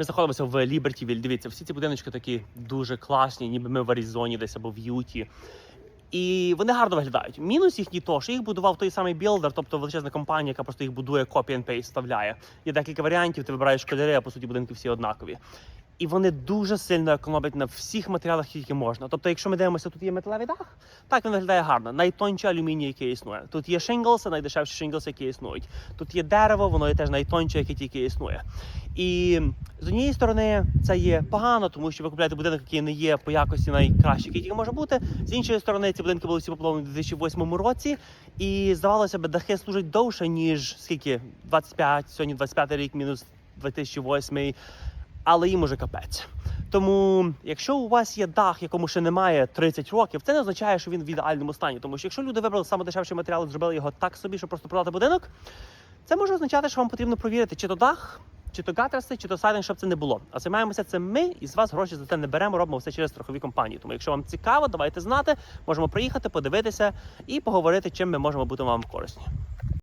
Ми знаходимося в Лібертівіль. Дивіться, всі ці будиночки такі дуже класні, ніби ми в Аризоні десь або в Юті. І вони гарно виглядають. Мінус їхній то, що їх будував той самий білдер, тобто величезна компанія, яка просто їх будує copy and paste вставляє. Є декілька варіантів, ти вибираєш кольори, а по суті будинки всі однакові. І вони дуже сильно економлять на всіх матеріалах, які можна. Тобто, якщо ми дивимося, тут є металевий дах, так він виглядає гарно. Найтонче алюміній, який існує. Тут є шинглси, найдешевші шинглси, які існують. Тут є дерево, воно є теж найтонче, яке тільки існує. І з однієї сторони це є погано, тому що ви купуєте будинок, який не є по якості найкращий, який може бути. З іншої сторони, ці будинки були всі побудовані у 2008 році, і здавалося б, дахи служать довше, ніж скільки 25, сьогодні 25 рік, мінус 2008, але їм уже капець. Тому, якщо у вас є дах, якому ще немає 30 років, це не означає, що він в ідеальному стані. Тому що якщо люди вибрали саме дешевший матеріал, зробили його так собі, щоб просто продати будинок, це може означати, що вам потрібно провірити, чи то дах, чи то гатреси, чи то сайдинг, щоб це не було. А займаємося це ми, і з вас гроші за це не беремо, робимо все через страхові компанії. Тому, якщо вам цікаво, давайте знати, можемо приїхати, подивитися і поговорити, чим ми можемо бути вам корисні.